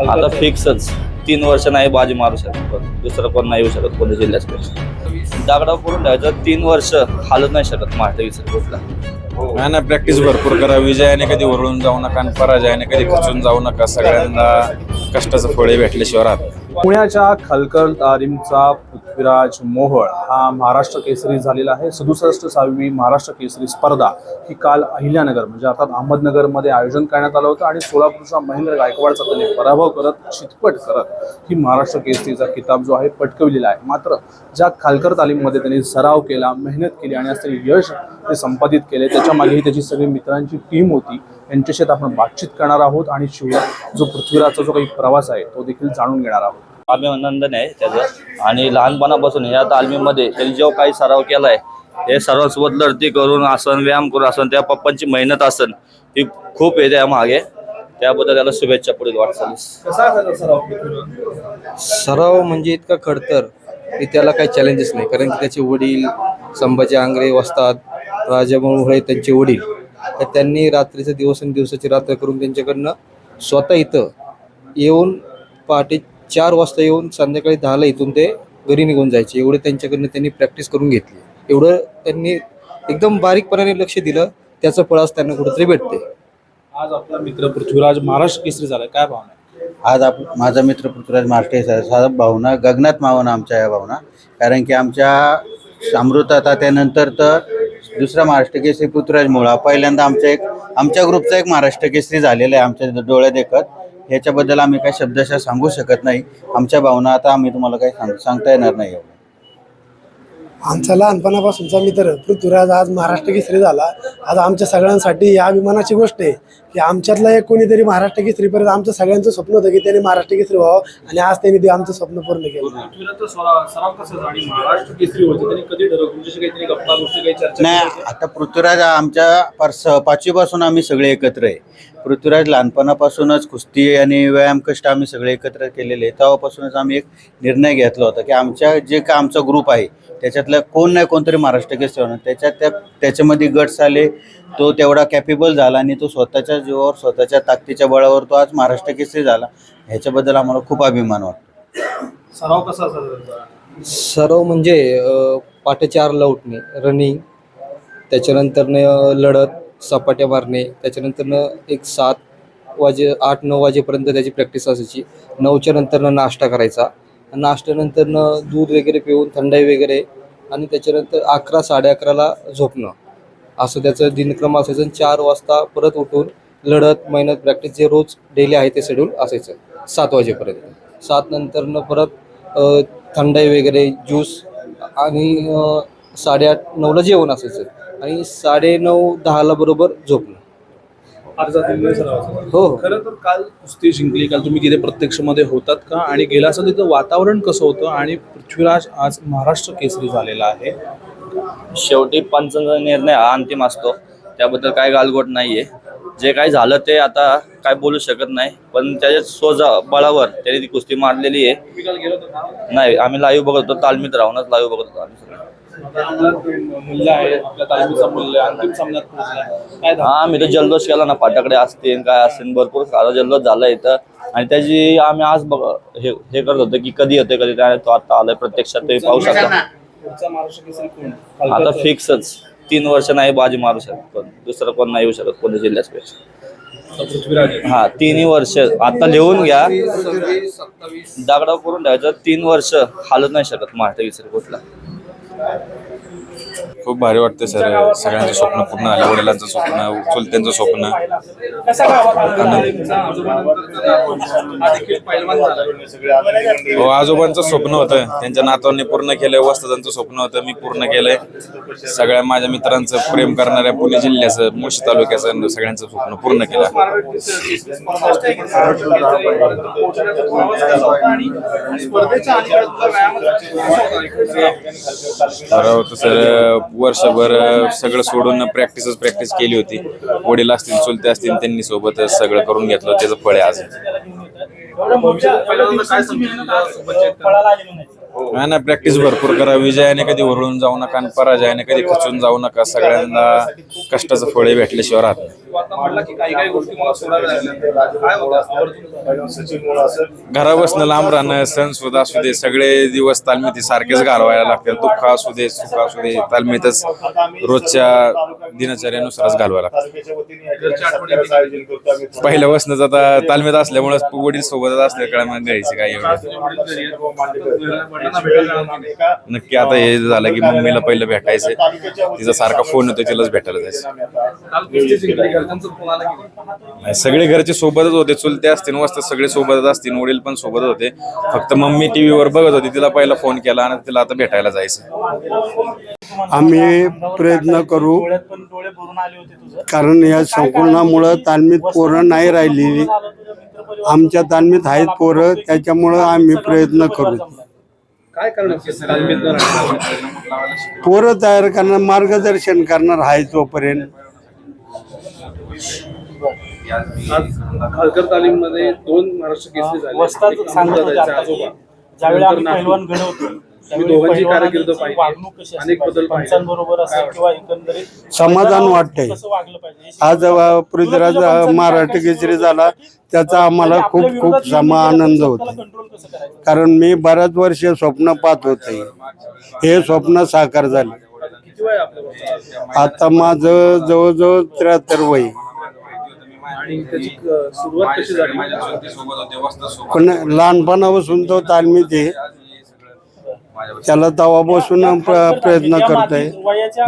आता फिक्सच तीन वर्ष नाही बाजी मारू शकत कोण. दुसरं कोण नाही येऊ शकत कोणी जिल्ह्यात. दागडाव करून ठेवायचं तीन वर्ष हालत नाही शकत महाराष्ट्र नाही ना प्रॅक्टिस भरपूर करा. विजयाने कधी वरळून जाऊ नका आणि पराजयाने कधी खचून जाऊ नका. सगळ्यांना कष्टाचं फळे भेटल्याशिवाय राहत पुण्याच्या खलकल तारीमचा पृथ्वीराज मोहोळ हा महाराष्ट्र केसरी झालेला आहे. सदुसष्ट सहावी महाराष्ट्र केसरी स्पर्धा ही काल अहिल्यानगर म्हणजे अर्थात अहमदनगरमध्ये आयोजन करण्यात आलं होतं आणि सोलापूरचा महेंद्र गायकवाडचा त्याने पराभव करत चितपट करत ही महाराष्ट्र केसरीचा किताब जो आहे पटकविलेला आहे. मात्र ज्या खालकर तालीममध्ये त्यांनी सराव केला मेहनत केली आणि असं यश ते संपादित केले त्याच्या मागेही त्याची सगळी मित्रांची टीम होती. यांच्याशी आपण बातचीत करणार आहोत आणि शिवाय जो पृथ्वीराजचा जो काही प्रवास आहे तो देखील जाणून घेणार आहोत. अभिनंदन आहे त्याचं. आणि लहानपणापासून या तालमीमध्ये त्यांनी जो काही सराव केलाय हे सर्वांसोबत लढती करून आसन व्यायाम करून आसन त्या पप्पांची मेहनत असन ही खूप आहे त्या मागे. त्याबद्दल त्याला शुभेच्छा पुढील वाटचालीस. सराव म्हणजे इतका खडतर की त्याला काही चॅलेंजेस नाही कारण की त्याचे वडील संभाजी आंग्रे वस्ताद राजा मोहळे त्यांचे वडील. तर त्यांनी रात्रीचे दिवस आणि दिवसाची रात्र करून त्यांच्याकडनं स्वतः इथं येऊन पहाटे चार वाजता येऊन संध्याकाळी दहाला इथून ते घरी निघून जायचे. एवढे त्यांच्याकडनं त्यांनी प्रॅक्टिस करून घेतली. एवढं त्यांनी एकदम बारीकपणाने लक्ष दिलं. त्याचं फळ आज त्यांना कुठेतरी भेटते आज आपला मित्र पृथ्वीराज महाराष्ट्र केसरी झालाय. काय भावना? आज आप माझा मित्र पृथ्वीराज मार्टे सर भावना गगनात मावना आमच्या या भावना. कारण की आमच्या अमृता त्यानंतर तर दुसरा महाराष्ट्र केसरी पृथ्वीराज मुळा. पहिल्यांदा आमच्या एक आमच्या ग्रुपचा एक महाराष्ट्र केसरी झालेला आहे आमच्या डोळ्या देखत. ह्याच्याबद्दल आम्ही काही शब्दशः सांगू शकत नाही. आमच्या भावना आता आम्ही तुम्हाला काही सांग सांगता येणार नाही एवढं. आमचा लहानपणापासूनचा मित्र पृथ्वीराज आज महाराष्ट्र केसरी झाला. आज आमच्या सगळ्यांसाठी ही अभिमानाची गोष्ट आहे की आमच्यातला एक कोणीतरी महाराष्ट्र केसरीपर्यंत आमचं सगळ्यांचं स्वप्न होतं की त्याने महाराष्ट्र केसरी व्हावं आणि आज त्यांनी ते आमचं स्वप्न पूर्ण केलं. नाही हो. आता पृथ्वीराज आमच्या पाच पाचवीपासून आम्ही सगळे एकत्र आहे. पृथ्वीराज लहानपणापासूनच कुस्ती आणि व्यायाम कष्ट आम्ही सगळे एकत्र केलेले तेव्हापासूनच आम्ही एक निर्णय घेतला होता की आमच्या जे का आमचा ग्रुप आहे त्याच्यातलं कोण नाही कोणतरी महाराष्ट्र केसरी होणार. त्याच्यात त्या त्याच्यामध्ये गट्स आले तो तेवढा कॅपेबल झाला आणि तो स्वतःच्या जीवावर स्वतःच्या ताकदीच्या बळावर तो आज महाराष्ट्र केसरी झाला. ह्याच्याबद्दल आम्हाला खूप अभिमान वाटतो. सराव कसा? सराव म्हणजे चारला उठणे रनिंग त्याच्यानंतरनं लढत सपाट्या मारणे त्याच्यानंतरनं एक सात वाजे आठ नऊ वाजेपर्यंत त्याची प्रॅक्टिस असायची. नऊच्या नंतरनं नाश्ता करायचा. नाश्त्यानंतरनं दूध वगैरे पिऊन थंडाई वगैरे आणि त्याच्यानंतर अकरा साडे अकराला झोपणं. असं त्याचं दिनक्रम असायचं चार वाजता परत उठून लढत मेहनत प्रॅक्टिस जे रोज डेली आहे ते शेड्यूल असायचं. सात वाजेपर्यंत. सात नंतरनं परत थंडाई वगैरे ज्यूस आणि साडेआठ नऊला जेवण असायचं. आणि साडेनऊ दहाला बरोबर झोपणं. हो हो. खरं तर काल कुस्ती जिंकली काल तुम्ही तिथे प्रत्यक्षमध्ये होतात का? आणि गेला असं तिथं वातावरण कसं होतं? आणि पृथ्वीराज आज महाराष्ट्र केसरी झालेला आहे. शेवटी पंचांचा निर्णय हा अंतिम असतो. त्याबद्दल काय गालगोट नाहीये. जे काय झालं ते आता काय बोलू शकत नाही. पण त्याच्या सोजा बळावर त्याने ती कुस्ती मारलेली आहे. तुम्ही काल गेलो होतो का? नाही आम्ही लाईव्ह बघत होतो. तालमीत राहूनच लाईव्ह बघत होतो आम्ही सगळे. आता आपला मूल्य आहे आपल्या तालमीचं मूल्य अंतिम सामन्यात पोहोचलाय काय झालं? हा मी तो जल्लोष केला ना फाटाकडे असतील काय असतील भरपूर सारा जल्लोष झाला इथं. आणि त्याची आम्ही आज बघ हे हे करत होतो की कधी येतोय कधी काय तो आता आलाय प्रत्यक्षात तुम्ही पाहू शकता. पुढचा महाराष्ट्र केसरी कोण? आता पालघरचा. फिक्सच. तीन वर्ष नाही बाजी मारू शकत कोण. दुसरं कोण नाही येऊ शकत कोणी जिल्ह्यापेक्षा. आता पृथ्वीराज. आहे. हा तिन्ही वर्ष. आता लिहून घ्या. दागडाव करून ठेवायचं तीन वर्ष हालत नाही शकत महाराष्ट्र केसरी कुठला. Right? खूप भारी वाटतं सर. सगळ्यांचं स्वप्न पूर्ण झालं वडिलांचं स्वप्न चुलत्यांचं स्वप्न? हा आजोबांचं स्वप्न होतं. त्यांच्या नातवांनी पूर्ण केलंय वस्तादांचं स्वप्न होतं. मी पूर्ण केलंय. सगळ्या माझ्या मित्रांचं प्रेम करणाऱ्या पुणे जिल्ह्याचं मुळशी तालुक्याचं सगळ्यांचं स्वप्न पूर्ण केलं. तर होतं सर. वर्षभर सगळं सोडून प्रॅक्टिसच प्रॅक्टिस केली होती. वडील असतील चुलते असतील त्यांनी सोबत सगळं करून घेतलं त्याचं फळ आहे आज. नाही ना प्रॅक्टिस भरपूर करा. विजयाने कधी ओरळून जाऊ नका आणि पराजयाने कधी खचून जाऊ नका. सगळ्यांना कष्टाचं फळे भेटल्याशिवाय राहत नाही. आता म्हटलं की काही काही गोष्टी मला सोडाव्या लागल्या. काय होतं? आवर्जून घरा बसणं लांब राहणं सण सुद्धा असू दे सगळे दिवस तालमीती सारखेच घालवायला लागतात दुःख असू दे सुख असू दे तालमीतच रोजच्या दिनचर्यानुसारच घालवायला लागतात पहिल्या बसणंच आता तालमीत असल्यामुळे वडील सोबतच असल्या कळा घ्यायची काय एवढं? नक्की आता हे झालं की मम्मीला पहिलं भेटायचं तिचा सारखा फोन येतो तिलाच भेटायला जायचं. काल. कुस्ती जिंकली घरच्यांचा फोन आला की नाही? नाही, सगळे घरचे सोबतच होते. चुलते असतील वस्त सगळे सोबतच असतील वडील पण सोबतच होते. फक्त मम्मी टीव्हीवर बघत होती तिला पहिला फोन केला आणि तिला आता भेटायला जायचं. आम्ही प्रयत्न करू कारण या संकुलनामुळं तालमीत पोरं नाही राहिली. आमच्या तालमीत आहेत पोरं त्याच्यामुळं आम्ही प्रयत्न करू. काय करणार तालमीत न राहण्याचं? पोरं तयार करणार मार्गदर्शन करणार आहे तोपर्यंत. आज खालकर तालीममध्ये दोन महाराष्ट्र केसरी झाले वस्ताद एक सांगत होते अहमददादाचे आता आजोबा ते. ज्यावेळी आम्ही नंतर पैलवान नातू. घडवतो मी त्यावेळी दोघांची पैलवानांची कारकीर्द पाहिली. वागणूक कशी असली अनेक पाहिजे, बदल पाहिले. पंचांबरोबर असेल किंवा एकंदरीत समाधान वाटतंय. कसं वागलं पाहिजे हे आज पृथ्वीराज महाराष्ट्र काय केसरी झाला त्याचा आम्हाला आणि खूप खूप समा आनंद होतो? कारण मी बऱ्याच वर्ष स्वप्न पाहत होते हे स्वप्न साकार झाले आता माझं जवळजवळ त्र्याहत्तर वय आणि त्याची सुरुवात कशी झाली? पण लहानपणापासून तो तालमीत आहे. त्याला तवापासून प्र- प्रयत्न करतोय. वयाच्या